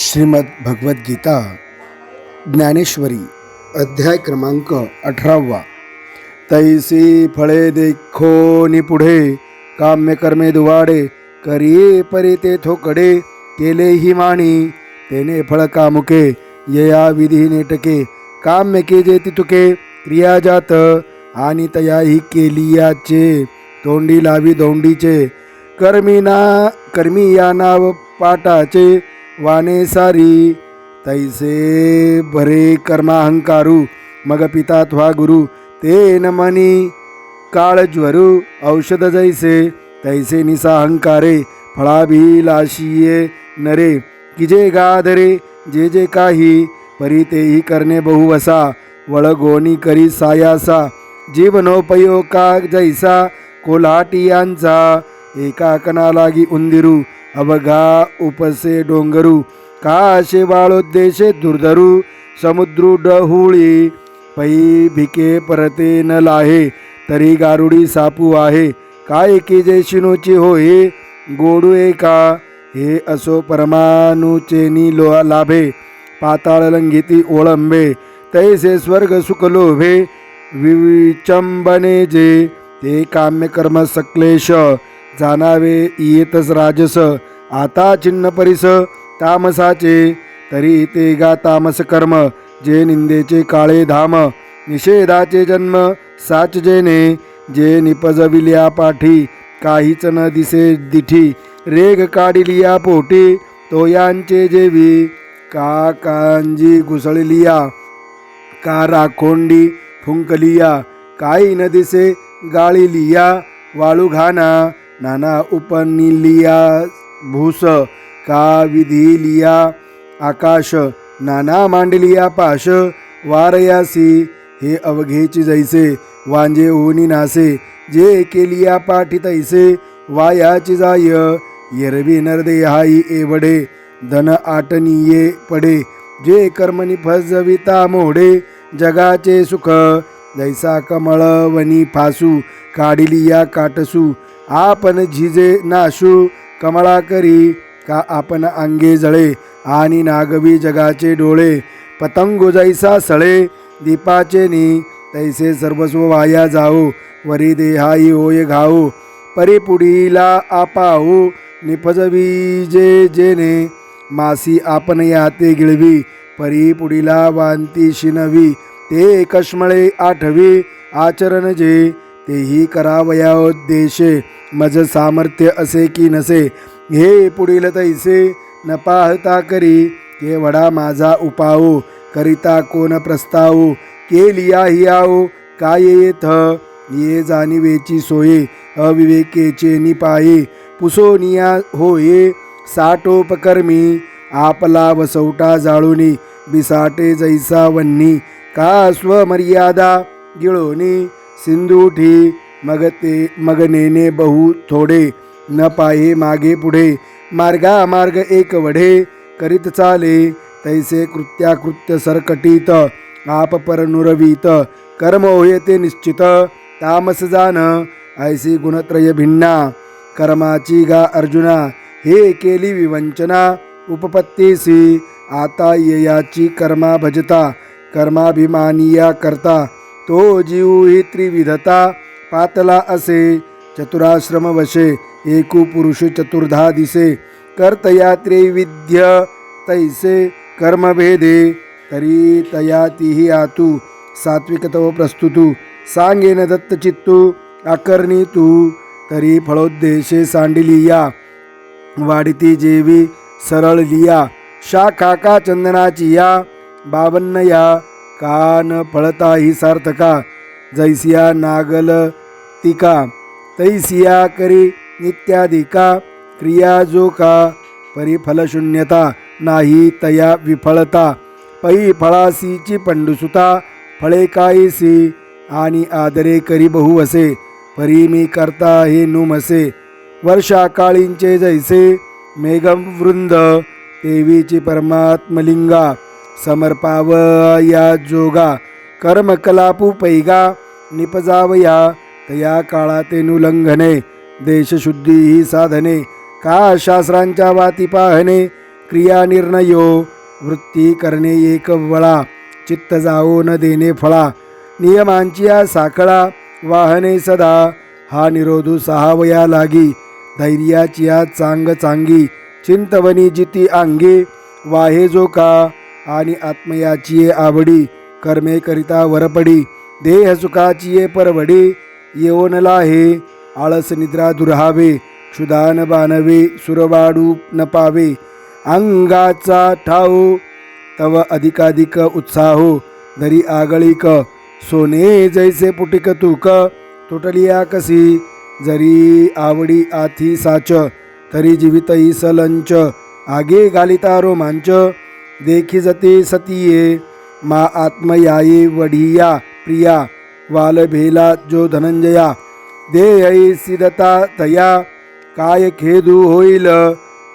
श्रीमद भगवद्गीता ज्ञानेश्वरी अध्याय क्रमांक अठरावा. तैसी फळे देखो निपुढे काम्य कर्मे दुवाडे करिये परी ते थोकडे केले ही माणी तेने फळ कामुके यया विधी नेटके काम्य के जे तितुके क्रिया जात आणि तया ही केलियाचे तोंडी लावी दोंडीचे कर्मी ना कर्मी या नाव पाटाचे वाने सारी तैसे भरे कर्माहंकारू मग पिता त्वा गुरु ते नमनी मनी काळज्वरू औषध जैसे तैसे निसाहंकारे फळाभिलाशिये नरे कि जे गाधरे जे जे काही परी तेही करणे बहुवसा वळगोनी करी सायासा जीवनोपयोगा जैसा कोल्हाटियांचा एका लागी उंदिरू अवघा उपसे डोंगरू काशे वाळोद्देशे दुर्धरू समुद्रू डहुळी पै भिके परते न लाहे तरी गारुडी सापू आहे काय की जे शिनोची होय गोडू एका हे असो परमानुचेनी लो लाभे पाताळ लंघिती ओळंबे तैसे स्वर्ग सुख लोभे विचंबने जे ते काम्य कर्म सक्लेश जाणावे येतच राजस. आता चिन्ह परिस तामसाचे. तरी ते गा तामस कर्म जे निंदेचे काळे धाम. निषेधाचे जन्म साच जेने. जे निपजविल्या पाठी काहीच न दिसे दिठी. रेग काढिलिया पोटी तो यांचे जेवी. का कांजी घुसळलिया का राखोंडी फुंकलिया. काही न दिसे गाळिलिया वाळू घाना नाना उपनिलिया भूस का विधिलिया आकाश नाना मांडलिया पाश वारयासी हे अवघेची जैसे वांजे ओनी नासे जे केलिया पाठी तैसे वायाची जाय येरवी नरदेहाई एवढे धन आटनीये पडे जे कर्मनी फजविता मोडे जगाचे सुख जैसा कमळवनी फासू काढिलिया काटसू आपण झिजे नाशू कमळा करी का आपण अंगे जळे आणि नागवी जगाचे डोळे पतंग जैसा सळे दीपाचे नी तैसे सर्वस्व वाया जाऊ वरी देहाई होय घाऊ परिपुढीला आपाहू निपजवी जे जेने मासी आपण याते गिळवी परी पुढीला वांती शिनवी ते कश्मळे आठवी आचरण जे तेही करावया उद्देशे. मज सामर्थ्य असे की नसे. हे पुढील तैसे न पाहता करी. केवडा माझा उपाऊ करिता कोण प्रस्तावो. के लिया हियाओ काय येथ ये जाणीवेची सोये अविवेकेचे निपाये. पुसोनिया होये साठोपकर्मी आपला वसवटा जाळूनी बिसाटे जैसा वन्नी. का स्वमर्यादा गिळोनी? सिंधुठी मगते मगनेने बहु थोडे न पाये मागे पुढे. मार्गा मार्ग एक वढे करीत चाले तैसे कृत्याकृत्य सरकटीत आप परनुरवीत कर्म होयते निश्चित तामस जान ऐसी गुणत्रय भिन्ना. कर्माची गा अर्जुना हे केली विवंचना. उपपत्तीसी आता ययाची कर्मा भजता. कर्माभिमानिया करता. तो जीव ही त्रिविधता पातला असे चतुराश्रम वशे एकू पुरुष चतुर्धा दिसे कर्तया त्रैविध्य तैसे कर्मभेदे तरी तया तिही आतू सात्विकतव प्रस्तुतू सांगेन दत्तचित्तू आकर्णी तू तरी फळोद्देशे सांडिलिया वाढती जेवी सरळ लिया शाखा का चंदनाची या बावन्न या कान फळता ही सार्थका जैसिया नागल तिका तैसिया करी नित्याधिका क्रिया जो का परिफलशून्यता नाही तया विफळता पै फळासीची पंडुसुता फळे कायसी आणि आदरे करी बहु असे परी मी करता हे नुमसे वर्षा काळींचे जैसे मेघवृंद देवीची परमात्मलिंगा समर्पावया जोगा कर्मकलापू पैगा निपजावया तया काळातेनुलंघने देशशुद्धी ही साधने का शास्त्रांच्या वाती पाहणे क्रियानिर्णयो वृत्ती करणे एक वळा चित्त जाओ न देणे फळा नियमांची या साखळा वाहने सदा हा निरोधू सहावया लागी धैर्याची या चांग चांगी चिंतवनी जिती अंगी वाहे जो का आणि आत्मयाची आवडी कर्मेकरिता वरपडी. देह सुखाची परवडी येऊन लाहे. आळस निद्रा दुर्हावे क्षुदान बानवे सुरवाडू न पावे. अंगाचा ठाऊ तव अधिकाधिक उत्साहो. दरी आगळीक सोने जैसे पुटिक तूक. तुटलिया कसी जरी आवडी आथी साच तरी जीवित सलंच. आगे घालिता रोमांच. देखी जते सतीये मा आत्मयाये वढिया प्रिया वालभेला जो धनंजया। देहई सिदता तया काय खेदू होईल?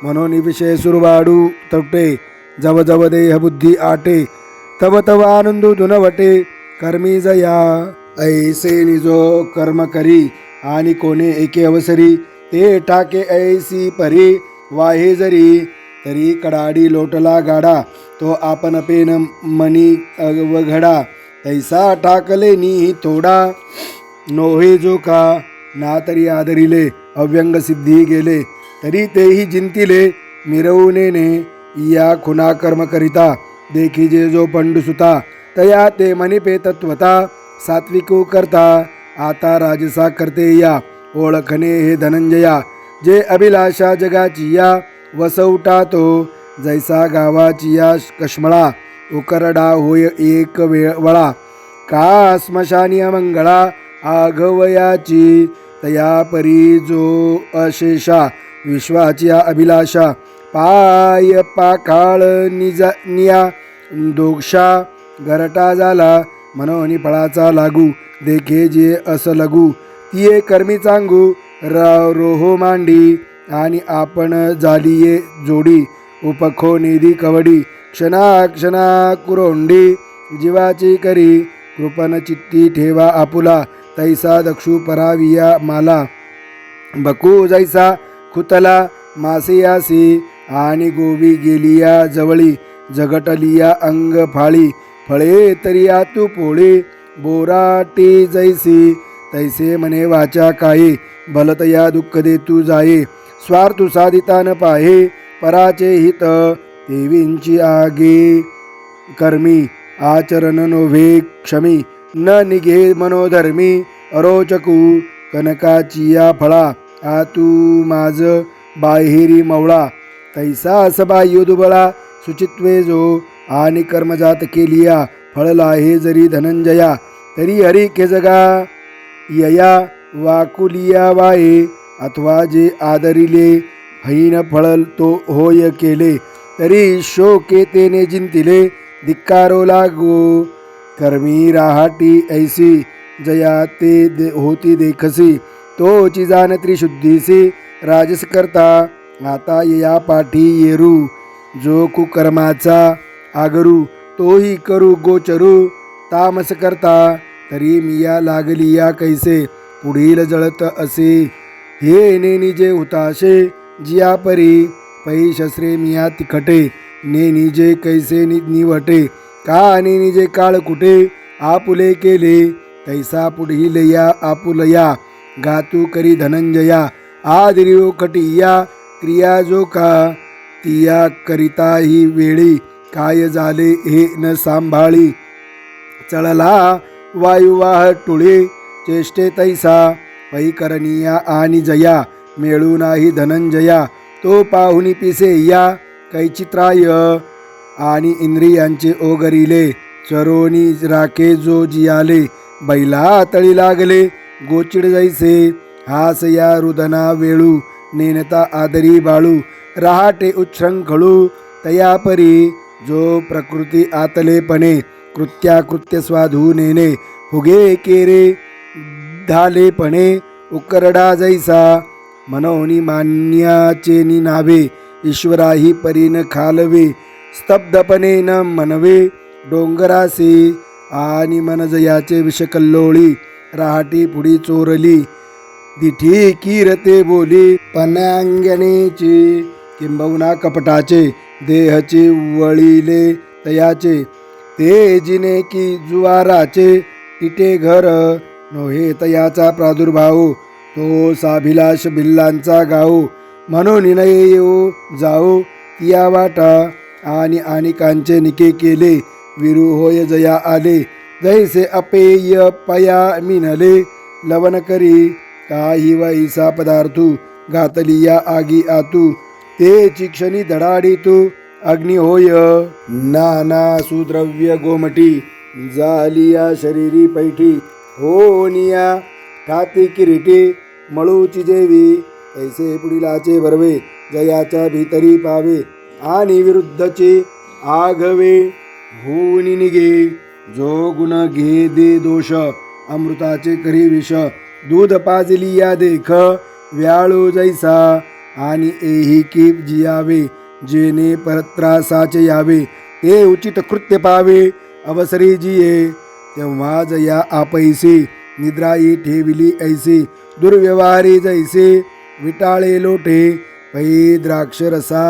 म्हणून विषय सुरवाडू तटे जव जव देह बुद्धी आटे। तव तव आनंदू धुनवटे कर्मी जया। ऐसे निजो कर्म करी आणि कोणे एके अवसरी। ते टाके ऐसी परी वाहे जरी तरी कडाडी लोटला गाडा तो आपण पेन मनी वघडा तैसा टाकले नी थोडा नोहे जो का ना तरी आदरिले अव्यंग सिद्धी गेले. तरी तेही जिंतिले मिरवूनेने या खुना कर्म करिता. देखी जे जो पंडुसुता तया ते मनिपे तत्वता सात्विकू करता. आता राजसा करते या ओळखणे हे धनंजया. जे अभिलाषा जगाची या वसवटा तो. जैसा गावाची या कश्मळा उकरडा होय एक वेळ वळा का स्मशानी मंगळा आघवयाची तया परी जो अशेषा विश्वाची या अभिलाषा. पाय पाकाळ निजा निया दोक्षा गरटा झाला मनोनी फळाचा लागू देखे जे असं लगू. तिये कर्मी चांगू र रोहो मांडी. आणि आपण झालीये जोडी. उपखो निधी कवडी. क्षणा क्षणा कुरोंडी. जीवाची करी. कृपण चित्ती ठेवा आपुला. तैसा दक्षु पराविया माला. बकू जैसा खुतला मासियासी. आणि गोबी गेलिया जवळी. जगटलिया अंग फाळी. फळे तरिया तू पोळी. बोराटी जैसी. तैसे मने वाचा काही भलतया दुःख दे तू जाये स्वार्थ साधिता न पाहे पराचे हित देवींची आगे। कर्मी आचरण नोभे क्षमी न निघे मनोधर्मी अरोचकू कनकाची या फळा आ तू माझ बाहेरी मवळा। तैसा सबा युधबळा सुचित्वे जो आणि कर्मजात केलिया फळला हे जरी धनंजया तरी हरी के जगा यया वाकुलिया वाये अथवा जे आदरिले हैन फळल तो होय केले तरी शोके तेने जिंतिले धिक्कारो लागो. कर्मी राहाटी ऐसी जया ते दे होती देखसी तोची जाण त्रिशुद्धीसी राजस करता आता या पाठी येरू. जो कुकर्माचा आगरू तोही करू गोचरू तामस करता तरी मिया लागली या कैसे पुढील जळत असे. हे ने निजे हुताशे जिया परी पै शस्त्रे मिया तिखटे. ने निजे कैसे नि निवटे का आणि निजे काळ कुठे आपुले केले तैसा पुढील या आपुलया गातू करी धनंजया आदिरिओ कटिया क्रिया जो का तिया करिता ही वेळी. काय झाले हे न सांभाळी. चळला वायुवाह टुळे चेष्टे तैसा. पैकरणीया आणि जया मेळू नाही धनंजया तो पाहुनी पिसे या कैचित्राय. आणि इंद्रियांचे ओगरिले चरोनी राखे जो जियाले बैला आतळी लागले गोचिड जैसे हास या रुदना वेळू नेनता आदरी बाळू रहाटे उच्छृंखळू तया परी जो प्रकृती आतलेपणे कृत्याकृत्य स्वाधू नेने फुगे केरे धालेपणे उकरडा जैसा मनोनी मान्याचे नावे ईश्वराही परीन खालवे स्तब्धपणे न मनवे डोंगरासे आणि मनजयाचे विषकल्लोळी राहाटी पुढी चोरली दिठी कीरते बोली पनांगणेचे किंबहुना कपटाचे देहचे वळीले तयाचे ते जिने की जुवाराचे तिटे घर नोहे तयाचा प्रादुर्भाव तो साभिलाष बिल्लांचा गाऊ म्हणून नये येऊ जाऊ तिया वाटा. आणि अनेकांचे निके केले विरू होय जया आले. जैसे अपेय पया मिनले लवण करी. काही वैसा पदार्थू घातली या आगी आतू. ते चिक्षणी धडाडी तू अग्नी होय. नाना सुद्रव्य गोमटी जालिया शरीरी पैठी. हो निया ठाती किरीटी मळूची जेवी तैसे पुढीलाचे भरवे जयाच्या भीतरी पावे आणि विरुद्धचे आघवे होनी निघे. जो गुण घे दे दोष अमृताचे करी विष दूध पाजली या देख व्याळू जैसा आणि एही कीप जियावे जेने परत्रासाचे यावे ते उचित कृत्य पावे अवसरी जिये. तेव्हा जया आपैसी निद्राई ठेविली ऐसे दुर्व्यवहारी जैसे विटाळे लोटे पै द्राक्ष रसा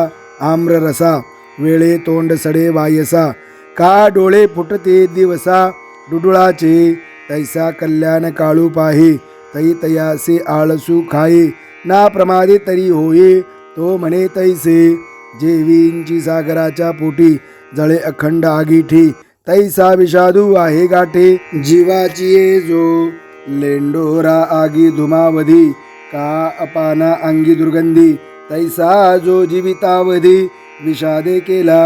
आम्र रसा वेळे तोंड सडे वायसा का डोळे फुटते दिवसा डुडुळाचे तैसा कल्याण काळू पाहे तै तयासे आळसू खाये ना प्रमादे तरी होई तो म्हणे तैसे जेवींची सागराच्या पोटी जळे अखंड आगीठी तैसा विषादू आहे गाठे जीवाची ये जो. लेंडोरा आगी धुमावधी का अपाना अंगी दुर्गंधी. तैसा जो जीवितावधी विषादे केला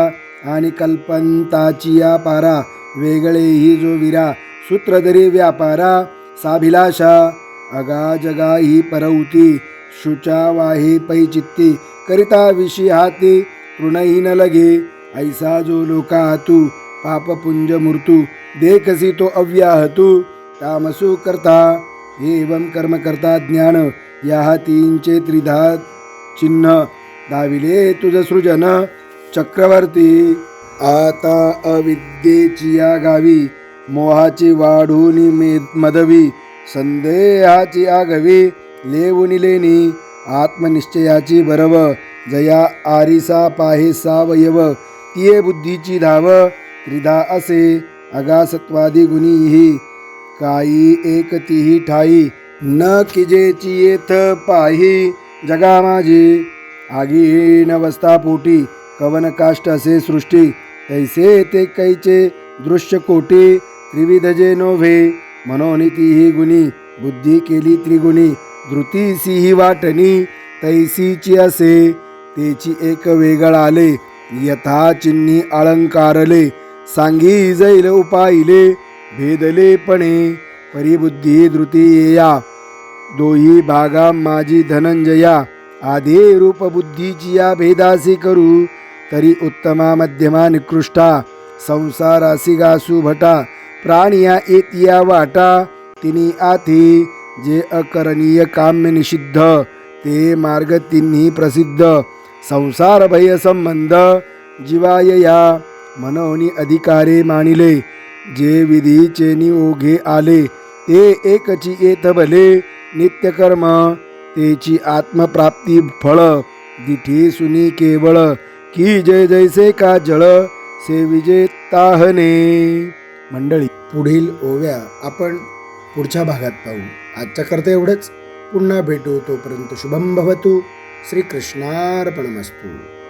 आणि कल्पंताची या पारा वेगळेही जो विरा. सूत्रधरी व्यापारा साभिलाषा अगा जगा ही परवती शुचा वाहे पै चित्ती करिता विषी हाती तृणही न लगे ऐसा जो लोका हातू पापपुंज मूर्तू देखसी तो अव्याहतू। तामसू कर्ता एवं कर्मकर्ता ज्ञान या तीनचे त्रिधा चिन्ह दाविले तुझ सृजन चक्रवर्ती। आता अविद्येची या गावी मोहाची वाढून मे मदवी संदेहाची आगवी लेवून लेनी आत्मनिश्चयाची बरव जया आरिसा पाहे सावयव तिये बुद्धीची धाव त्रिधा असे अगासत्वादी गुणी ही काही एक ठाई न किजेची येथ पाही. जगा माझी आगी नवस्था पोटी कवन काष्ट असे सृष्टी. तैसे ते कैचे दृश्य कोटी त्रिविध जे नोव्हे मनोनीती ही गुणी बुद्धी केली त्रिगुणी धृतीसी ही वाटणी. तैसीची असे तेची एक वेगळ आले यथा चिन्ही अलंकारले. सांगी जैल उपायले भेदले पणे परिबुद्धी धृती येया। दोही भागा माझी धनंजया आधे रूप बुद्धीची या भेदासी करू तरी उत्तमा मध्यमा निकृष्टा संसारासी गासू भटा प्राणिया येतिया वाटा तिनी आथी जे अकरणीय काम्य निषिद्ध ते मार्ग तिन्ही प्रसिद्ध। संसार भय संबंध जीवाय या मनोनी अधिकारे मानिले जे विधीचे ओघे आले ते एकची येत भले नित्यकर्म तेची आत्मप्राप्ती फळ दिठी सुनी केवळ की जय जैसे का जळ से विजेताहने मंडळी पुढील ओव्या आपण पुढच्या भागात पाहू. आजच्या करता एवढंच. पुन्हा भेटू तोपर्यंत शुभम भवतु. श्रीकृष्णार्पणमस्तू.